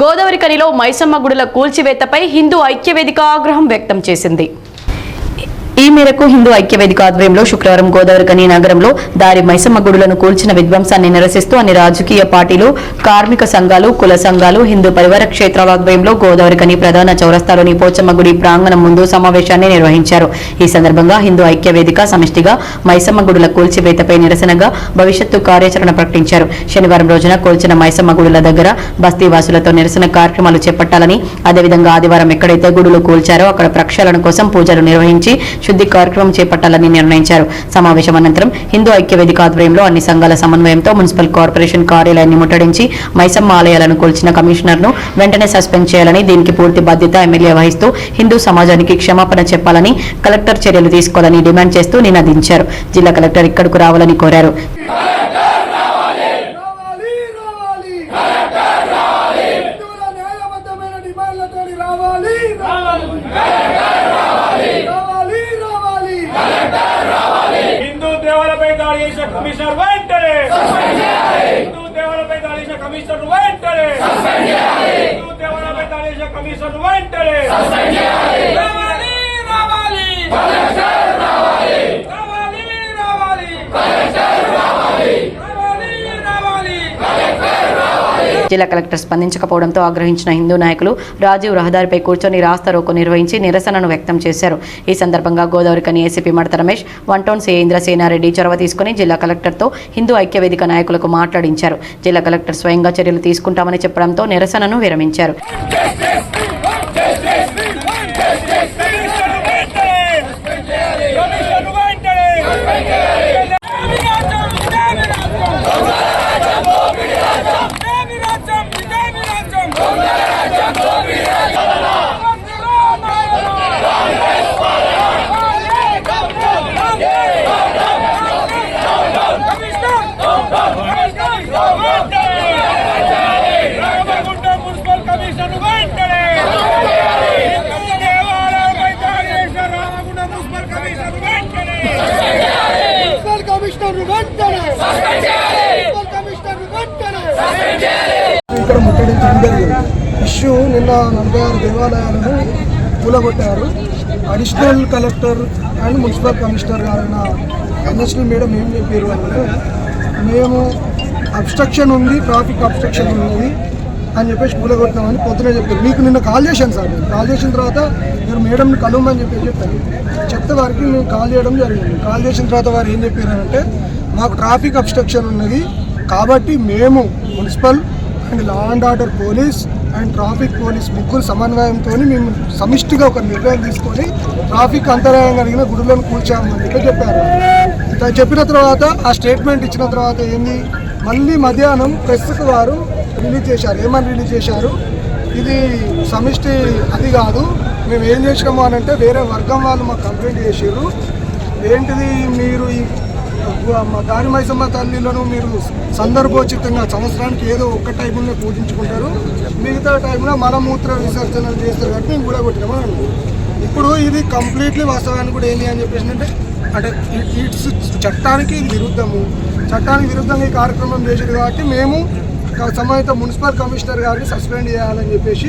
గోదావరి కనిలో మైసమ్మ గుడుల కూల్చివేతపై హిందూ ఐక్యవేదిక ఆగ్రహం వ్యక్తం చేసింది. మేరకు హిందూ ఐక్యవేదిక ఆధ్వర్యంలో శుక్రవారం గోదావరి నగరంలో దారి మైసమ్మ గుడులను కూల్చిన విధ్వంసాన్ని నిరసిస్తూ అన్ని రాజకీయ పార్టీలు కార్మిక సంఘాలు కుల సంఘాలు హిందూ పరివార క్షేత్రాల ఆధ్వర్యంలో గోదావరికని ప్రధాన చౌరస్తాలోని పోచమ్మ గుడి ప్రాంగణం ముందు సమావేశాన్ని నిర్వహించారు. ఈ సందర్భంగా హిందూ ఐక్యవేదిక సమిష్టిగా మైసమ్మ గుడుల కూల్చివేతపై నిరసనగా భవిష్యత్తు కార్యాచరణ ప్రకటించారు. శనివారం రోజున కూల్చిన మైసమ్మ గుడుల దగ్గర బస్తీవాసులతో నిరసన కార్యక్రమాలు చేపట్టాలని అదేవిధంగా ఆదివారం ఎక్కడైతే గుడులు కూల్చారో అక్కడ ప్రక్షాళన కోసం పూజలు నిర్వహించి శుద్ధి కార్యక్రమం చేపట్టాలని నిర్ణయించారు. సమావేశం అనంతరం హిందూ ఐక్యవేదిక ఆధ్వర్యంలో అన్ని సంఘాల సమన్వయంతో మున్సిపల్ కార్పొరేషన్ కార్యాలయాన్ని ముట్టడించి మైసమ్మ ఆలయాలను కూల్చిన కమిషనర్ను వెంటనే సస్పెండ్ చేయాలని దీనికి పూర్తి బాధ్యత ఎమ్మెల్యే వహిస్తూ హిందూ సమాజానికి క్షమాపణ చెప్పాలని కలెక్టర్ చర్యలు తీసుకోవాలని డిమాండ్ చేస్తూ నినదించారు. జిల్లా కలెక్టర్ ఇక్కడకు రావాలని కోరారు రావాలి రావాలి హిందువుల న్యాయబద్ధమైన డిమాండ్లతోని రావాలి రావాలి రావాలి హిందూ దేవాలపై దాడి చేసిన కమిషనర్ వెంటనే హిందూ దేవాలపై దాడి చేసిన కమిషనర్ వెంటనే హిందూ దేవాలపై దాడి చేసిన కమిషనర్ వెంటనే రావాలి రావాలి రావాలి రావాలి రావాలి రావాలి జిల్లా కలెక్టర్ స్పందించకపోవడంతో ఆగ్రహించిన హిందూ నాయకులు రాజీవ్ రహదారిపై కూర్చొని రాస్తారోకో నిర్వహించి నిరసనను వ్యక్తం చేశారు. ఈ సందర్భంగా గోదావరి కని ACP Madatha Ramesh one town C Indrasena Reddy చొరవ తీసుకుని జిల్లా కలెక్టర్తో హిందూ ఐక్యవేదిక నాయకులకు మాట్లాడించారు. జిల్లా కలెక్టర్ స్వయంగా చర్యలు తీసుకుంటామని చెప్పడంతో నిరసనను విరమించారు కమిషనర్ వెంటనే మున్సిపల్ కమిషన్ వెంటనే దేవాలయంపై దాడి చేసిన రామగుండం మున్సిపల్ కమిషన్ వెంటనే మున్సిపల్ కమిషనర్ వెంటనే మున్సిపల్ కమిషనర్ వెంటనే ఇక్కడ ముట్టడించడం జరిగింది ఇష్యూ నిన్న నలభై ఆరు దేవాలయాలను కూలగొట్టారు. Additional collector and municipal commissioner గారైన ఎన్ఎస్టీ మేడం ఏం చెప్పారు అంటే మేము అబ్స్ట్రక్షన్ ఉంది ట్రాఫిక్ అబ్స్ట్రక్షన్ ఉంది అని చెప్పేసి కూలగొడతామని పొద్దునే చెప్పారు. మీకు నిన్న కాల్ చేశాను సార్ నేను. కాల్ చేసిన తర్వాత మీరు మేడంని కలవమని చెప్పి చెప్పాను చెప్తే వారికి నేను కాల్ చేయడం జరిగింది. కాల్ చేసిన తర్వాత వారు ఏం చెప్పారంటే మాకు ట్రాఫిక్ అబ్స్ట్రక్షన్ ఉన్నది కాబట్టి మేము municipal and law and order police and traffic police ముగ్గురు సమన్వయంతో మేము సమిష్టిగా ఒక నిర్ణయం తీసుకొని ట్రాఫిక్ అంతరాయం కలిగిన గుడులను కూల్చామని చెప్పి చెప్పారు. చెప్పిన తర్వాత ఆ స్టేట్మెంట్ ఇచ్చిన తర్వాత ఏంది? మళ్ళీ మధ్యాహ్నం ప్రెస్కు వారు రిలీజ్ చేశారు. ఏమని రిలీజ్ చేశారు? ఇది సమిష్టి అది కాదు. మేము ఏం చేసినాము అని అంటే వేరే వర్గం వాళ్ళు మాకు కంప్లైంట్ చేసారు ఏంటిది మీరు దాని మైసమ్మ తల్లిలను మీరు సందర్భోచితంగా సంవత్సరానికి ఏదో ఒక్క టైంలో పూజించుకుంటారు. మిగతా టైంలో మలమూత్ర విసర్జనలు చేస్తారు కాబట్టి మేము కూడా కొట్టినామని. ఇప్పుడు ఇది కంప్లీట్లీ వాస్తవానికి కూడా ఏంటి అని చెప్పేసి అంటే అంటే ఇట్స్ చట్టానికి ఇది విరుద్ధము. చట్టానికి విరుద్ధంగా ఈ కార్యక్రమం చేసారు కాబట్టి మేము సంబంధిత మున్సిపల్ కమిషనర్ గారిని సస్పెండ్ చేయాలని చెప్పేసి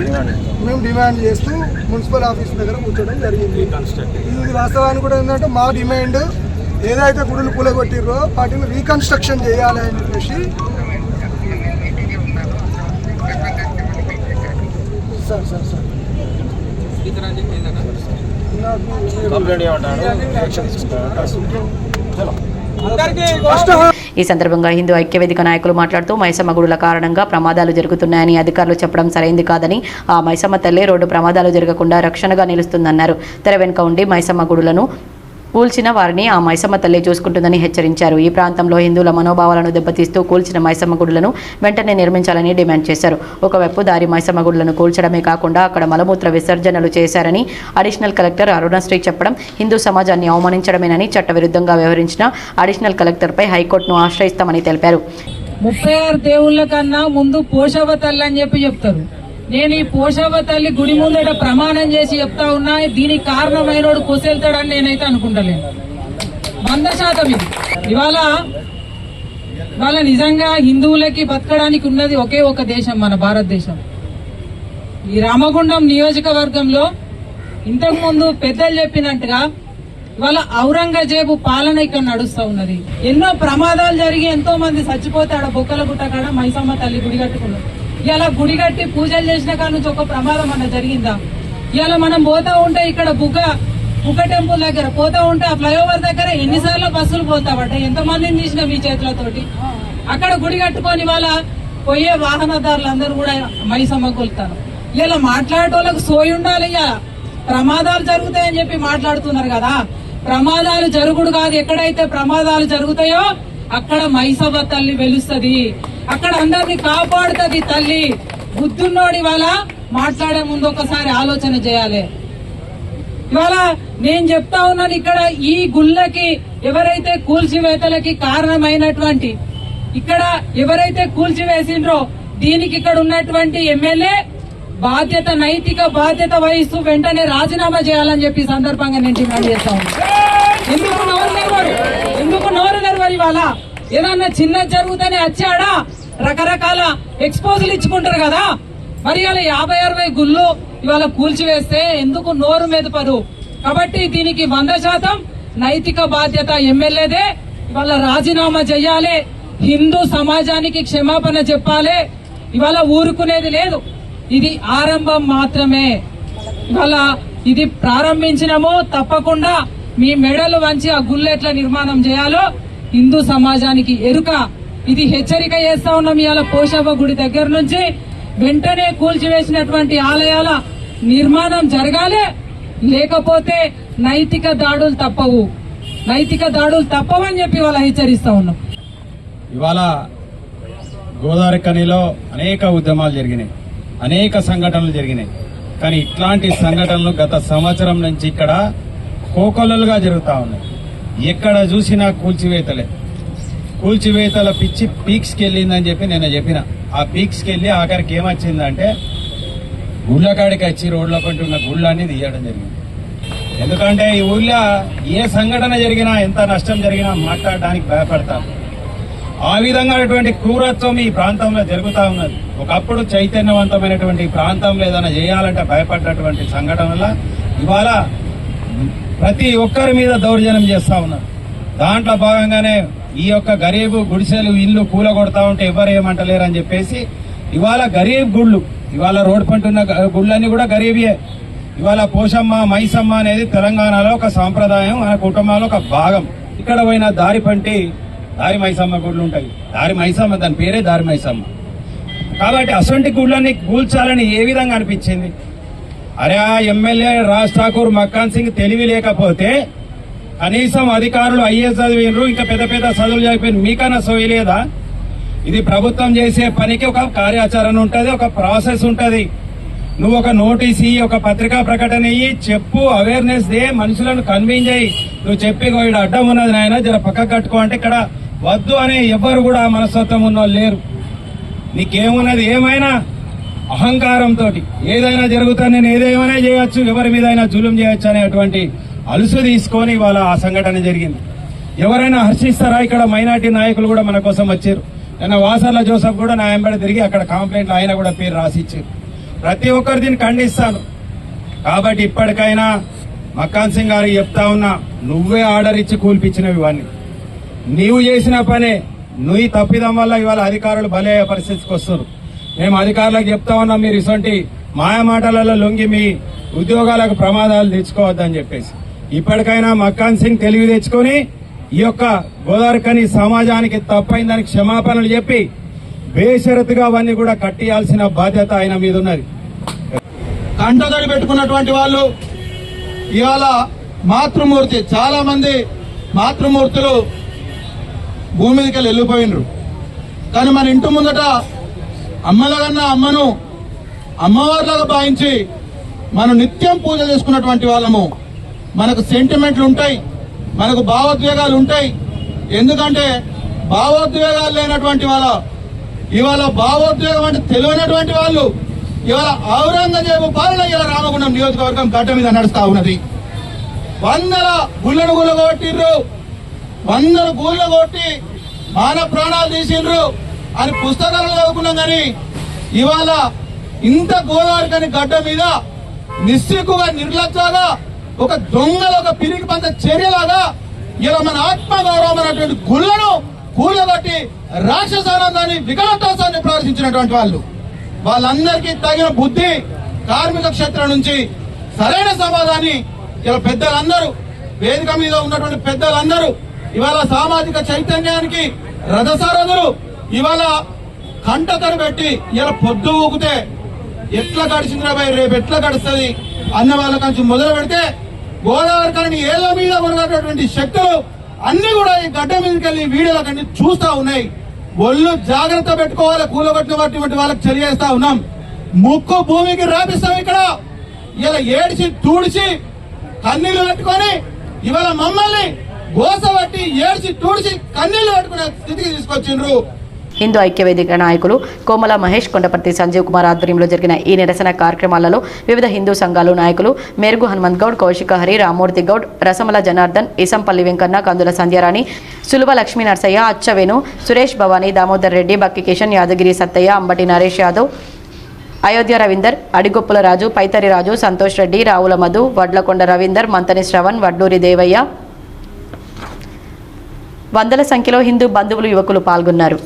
మేము డిమాండ్ చేస్తూ మున్సిపల్ ఆఫీస్ దగ్గర కూర్చోవడం జరిగింది. ఇది వాస్తవానికి కూడా ఏంటంటే మా డిమాండ్ ఏదైతే గుడులు కూలగొట్టిర్రో వాటిని రీకన్స్ట్రక్షన్ చేయాలి అని చెప్పేసి సార్ సార్ సార్. ఈ సందర్భంగా హిందూ ఐక్యవేదిక నాయకులు మాట్లాడుతూ మైసమ్మ గుడుల కారణంగా ప్రమాదాలు జరుగుతున్నాయని అధికారులు చెప్పడం సరైంది కాదని ఆ మైసమ్మ తల్లి రోడ్డు ప్రమాదాలు జరగకుండా రక్షణగా నిలుస్తుందన్నారు. తెర వెనుక ఉండి మైసమ్మ గుడులను కూల్చిన వారిని ఆ మైసమ్మ తల్లి చూసుకుంటుందని హెచ్చరించారు. ఈ ప్రాంతంలో హిందువుల మనోభావాలను దెబ్బతీస్తూ కూల్చిన మైసమ్మ గుడులను వెంటనే నిర్మించాలని డిమాండ్ చేశారు. ఒకవైపు దారి మైసమ్మ గుడులను కూల్చడమే కాకుండా అక్కడ మలమూత్ర విసర్జనలు చేశారని అడిషనల్ కలెక్టర్ అరుణశ్రీ చెప్పడం హిందూ సమాజాన్ని అవమానించడమేనని చట్టవిరుద్ధంగా వ్యవహరించిన అడిషనల్ కలెక్టర్పై హైకోర్టును ఆశ్రయిస్తామని తెలిపారు. ముప్పై ఆరు దేవుళ్ళ కన్నా ముందు పోషవ తల్లి అని చెప్పి చెప్తారు. నేను ఈ పోషవ తల్లి గుడి ముందట ప్రమాణం చేసి చెప్తా ఉన్నా దీనికి కారణమైనోడు కొసెళ్తాడని నేనైతే అనుకుంటలేను. వంద శాతం ఇది. ఇవాళ ఇవాళ నిజంగా హిందువులకి బతకడానికి ఉన్నది ఒకే ఒక దేశం మన భారతదేశం. ఈ రామగుండం నియోజకవర్గంలో ఇంతకు ముందు పెద్దలు చెప్పినట్టుగా ఇవాళ ఔరంగజేబు పాలన ఇక్కడ నడుస్తూ ఉన్నది. ఎన్నో ప్రమాదాలు జరిగి ఎంతో మంది చచ్చిపోతే ఆడ బొక్కల గుట్ట కాడ మైసమ్మ తల్లి గుడి కట్టుకున్నారు. ఇలా గుడి కట్టి పూజలు చేసిన కాడ నుంచి ఒక ప్రమాదం అన్న జరిగిందా? ఇలా మనం పోతా ఉంటే ఇక్కడ బుగ్గ బుగ్గ టెంపుల్ దగ్గర పోతా ఉంటే ఆ ఫ్లైఓవర్ దగ్గర ఎన్నిసార్లు బస్సులు పోతావట? ఎంత మందిని తీసిన మీ చేతులతోటి? అక్కడ గుడి కట్టుకొని వాళ్ళ పోయే వాహనదారులందరూ కూడా మైసమ్మ కొలుతారు ఇలా మాట్లాడేటోళ్ళకి సోయి ఉండాలి ఇక ప్రమాదాలు జరుగుతాయని చెప్పి మాట్లాడుతున్నారు కదా. ప్రమాదాలు జరుగుడు కాదు. ఎక్కడైతే ప్రమాదాలు జరుగుతాయో అక్కడ మైసభ తల్లి వెలుస్తుంది. అక్కడ అందరిని కాపాడుతుంది తల్లి. బుద్ధున్నోడి వాళ్ళ మాట్లాడే ముందు ఒకసారి ఆలోచన చేయాలి. ఇవాళ నేను చెప్తా ఉన్నాను ఇక్కడ ఈ గుళ్ళకి ఎవరైతే కూల్చివేతలకి కారణమైనటువంటి ఇక్కడ ఎవరైతే కూల్చివేసిండ్రో దీనికి ఇక్కడ ఉన్నటువంటి ఎమ్మెల్యే బాధ్యత నైతిక బాధ్యత వహిస్తూ వెంటనే రాజీనామా చేయాలని చెప్పి సందర్భంగా నేను డిమాండ్ చేస్తా ఉన్నాను ఎందుకు నోరు నెరవరు ఎందుకు నోరు నెరవరు ఇవాళ? ఏదన్నా చిన్న జరుగుతూనే వచ్చాడా? రకరకాల ఎక్స్పోజులు ఇచ్చుకుంటారు కదా. మరి ఇవాళ యాభై అరవై గుళ్ళు ఇవాళ కూల్చివేస్తే ఎందుకు నోరు మెదపరు కాబట్టి దీనికి వంద శాతం నైతిక బాధ్యత ఎమ్మెల్యేదే. ఇవాళ రాజీనామా చెయ్యాలి హిందూ సమాజానికి క్షమాపణ చెప్పాలి. ఇవాళ ఊరుకునేది లేదు. ఇది ఆరంభం మాత్రమే. ఇవాళ ఇది ప్రారంభించినమో తప్పకుండా మీ మెడలు వంచి ఆ గుళ్ళు ఎట్లా నిర్మాణం చేయాలో హిందూ సమాజానికి ఎరుక. ఇది హెచ్చరిక చేస్తా ఉన్నాం ఇవాళ పోషవ గుడి దగ్గర నుంచి. వెంటనే కూల్చివేసినటువంటి ఆలయాల నిర్మాణం జరగాలి. లేకపోతే నైతిక దాడులు తప్పవు. నైతిక దాడులు తప్పవని చెప్పి వాళ్ళ హెచ్చరిస్తా ఉన్నాం. ఇవాళ గోదావరి కనిలో అనేక ఉద్యమాలు జరిగినాయి. అనేక సంఘటనలు జరిగినాయి. కానీ ఇట్లాంటి సంఘటనలు గత సంవత్సరం నుంచి ఇక్కడ కోకొల్లలుగా జరుగుతూ ఉన్నాయి. ఎక్కడ చూసినా కూల్చివేతలే. కూల్చివేతల పిచ్చి పీక్స్కి వెళ్ళిందని చెప్పి నేను చెప్పిన. ఆ పీక్స్కి వెళ్ళి ఆఖరికి ఏమొచ్చిందంటే గుళ్ళకాడికి వచ్చి రోడ్ల పంటి ఉన్న గుళ్ళని తీయడం జరిగింది. ఎందుకంటే ఈ ఊళ్ళో ఏ సంఘటన జరిగినా ఎంత నష్టం జరిగినా మాట్లాడడానికి భయపడతారు. ఆ విధంగాటువంటి క్రూరత్వం ఈ ప్రాంతంలో జరుగుతూ ఉన్నది. ఒకప్పుడు చైతన్యవంతమైనటువంటి ప్రాంతంలో ఏదైనా చేయాలంటే భయపడ్డటువంటి సంఘటన వల్ల ఇవాళ ప్రతి ఒక్కరి మీద దౌర్జన్యం చేస్తా ఉన్నారు. దాంట్లో భాగంగానే ఈ యొక్క గరీబు గుడిసెలు ఇల్లు కూల కొడతా ఉంటే ఎవరు ఏమంటలేరు అని చెప్పేసి ఇవాళ గరీబ్ గుళ్ళు ఇవాళ రోడ్ పంటున్న గుళ్ళన్నీ కూడా గరీబియే. ఇవాళ పోషమ్మ మైసమ్మ అనేది తెలంగాణలో ఒక సాంప్రదాయం మన కుటుంబంలో ఒక భాగం. ఇక్కడ పోయిన దారి పంటి దారి మైసమ్మ గుళ్ళు ఉంటాయి. దారి మైసమ్మ దాని పేరే దారి మైసమ్మ. కాబట్టి అసొంటి గుళ్ళని కూల్చాలని ఏ విధంగా అనిపించింది? అరే ఆ ఎమ్మెల్యే రాజ్ ఠాకూర్ మక్కాన్ సింగ్ తెలివి లేకపోతే కనీసం అధికారులు ఐఏఎస్ చదివినరు ఇంకా పెద్ద పెద్ద చదువులు చదివిపోయిన మీకన్నా సోయలేదా ఇది ప్రభుత్వం చేసే పనికి ఒక కార్యాచరణ ఉంటుంది ఒక ప్రాసెస్ ఉంటుంది. నువ్వు ఒక నోటీస్ ఇయ్యి ఒక పత్రికా ప్రకటన ఇయ్యి చెప్పు అవేర్నెస్ దే మనుషులను కన్విన్స్ చేయి. నువ్వు చెప్పి వీడు ఈడ అడ్డం ఉన్నది నాయన జర పక్కకు కట్టుకో అంటే ఇక్కడ వద్దు అనే ఎవ్వరు కూడా మనస్తత్వం ఉన్న వాళ్ళు లేరు. నీకేమున్నది? ఏమైనా? అహంకారంతో ఏదైనా జరుగుతా నేను ఏదేమైనా చేయొచ్చు ఎవరి మీద అయినా జూలం చేయొచ్చు అనేటువంటి అలుసు తీసుకొని ఇవాళ ఆ సంఘటన జరిగింది. ఎవరైనా హర్షిస్తారా? ఇక్కడ మైనార్టీ నాయకులు కూడా మన కోసం వచ్చారు. నిన్న వాసర్ల జోసఫ్ కూడా నా ఎంబడి తిరిగి అక్కడ కంప్లైంట్లు ఆయన కూడా పేరు రాసిచ్చారు. ప్రతి ఒక్కరు దీన్ని ఖండిస్తాను కాబట్టి ఇప్పటికైనా మక్కాన్ సింగ్ గారికి చెప్తా ఉన్నా నువ్వే ఆర్డర్ ఇచ్చి కూల్పించినవి ఇవన్నీ. నీవు చేసిన పనే నువ్వు తప్పిదం వల్ల ఇవాళ అధికారులు బలయ్యే పరిస్థితికి వస్తున్నారు. మేము అధికారులకు చెప్తా ఉన్నాం మీరు ఇటువంటి మాయ మాటలలో లొంగి మీ ఉద్యోగాలకు ప్రమాదాలు తెచ్చుకోవద్దని చెప్పేసి. ఇప్పటికైనా మక్కాన్ సింగ్ తెలివి తెచ్చుకొని ఈ యొక్క గోదావరికని సమాజానికి తప్పైందని క్షమాపణలు చెప్పి బేషరతుగా అవన్నీ కూడా కట్టియాల్సిన బాధ్యత ఆయన మీద ఉన్నది. కంటతడి పెట్టుకున్నటువంటి వాళ్ళు ఇవాళ మాతృమూర్తి చాలా మంది మాతృమూర్తులు భూమి మీదకి వెళ్ళి వెళ్ళిపోయినరు. కానీ మన ఇంటి ముందట అమ్మలగన్న అమ్మను అమ్మవారిలాగా భావించి మనం నిత్యం పూజ చేసుకున్నటువంటి వాళ్ళము. మనకు సెంటిమెంట్లు ఉంటాయి మనకు భావోద్వేగాలు ఉంటాయి. ఎందుకంటే భావోద్వేగాలు లేనటువంటి వాళ్ళ ఇవాళ భావోద్వేగం అంటే తెలియనటువంటి వాళ్ళు ఇవాళ ఔరంగజేబు పాలన ఇలా రామగుండం నియోజకవర్గం గడ్డ మీద నడుస్తా ఉన్నది. వందల గుళ్ళను గుళ్ళ కొట్టిర్రు వందల గుళ్ళ కొట్టి మాన ప్రాణాలు తీసిండ్రు. అని పుస్తకాలు చదువుకున్నాం కానీ ఇవాళ ఇంత గోదావరి కని గడ్డ మీద నిస్సిగ్గుగా నిర్లక్ష్యంగా ఒక దొంగల ఒక పిరికి పంత చర్యలాగా ఇలా మన ఆత్మగౌరవం అనేటువంటి గుళ్ళను కూలగొట్టి రాక్షసానందాన్ని వికలత్వాసాన్ని ప్రదర్శించినటువంటి వాళ్ళు. వాళ్ళందరికీ తగిన బుద్ధి కార్మిక క్షేత్రం నుంచి సరైన సమాధాన్ని ఇలా పెద్దలందరూ వేదిక మీద ఉన్నటువంటి పెద్దలందరూ ఇవాళ సామాజిక చైతన్యానికి రథసారథులు ఇవాళ కంటతరు పెట్టి ఇలా పొద్దు ఊగితే ఎట్లా గడిచిందిరా భయ్? రేపు ఎట్లా గడుస్తుంది? అన్న వాళ్ళ నుంచి మొదలు పెడితే గోదావరి కానీ ఏళ్ళ మీద ఉన్నటువంటి శక్తులు అన్ని కూడా ఈ గడ్డ మీదకి వెళ్ళి వీడియోల కంటే చూస్తా ఉన్నాయి. ఒళ్ళు జాగ్రత్త పెట్టుకోవాలి కూలగొట్టినటువంటి వాళ్ళకి తెలియజేస్తా ఉన్నాం. ముక్కు భూమికి రాపిస్తాం ఇక్కడ. ఇలా ఏడిచి తూడిచి కన్నీళ్ళు పెట్టుకొని ఇవాళ మమ్మల్ని గోసబట్టి ఏడిచి తూడిచి కన్నీళ్ళు పెట్టుకునే స్థితికి తీసుకొచ్చిండ్రు. హిందూ ఐక్యవేదిక నాయకులు కోమల మహేష్ కొండపర్తి సంజీవ్ కుమార్ ఆధ్వర్యంలో జరిగిన ఈ నిరసన కార్యక్రమాలలో వివిధ హిందూ సంఘాలు నాయకులు మేరుగు హనుమంత్ గౌడ్ కౌశిక హరి రామూర్తి గౌడ్ రసమల జనార్దన్ ఇసంపల్లి వెంకన్న కందుల సంధ్యారాణి సులువ లక్ష్మీ నరసయ్య అచ్చవేణు సురేష్ భవానీ దామోదర్ రెడ్డి బక్కి కిషన్ యాదగిరి సత్తయ్య అంబటి నరేష్ యాదవ్ అయోధ్య రవీందర్ అడిగొప్పుల రాజు పైతరి రాజు సంతోష్ రెడ్డి రావుల మధు వడ్లకొండ రవీందర్ మంతని శ్రవణ్ వడ్డూరి దేవయ్య. వందల సంఖ్యలో హిందూ బంధువులు యువకులు పాల్గొన్నారు.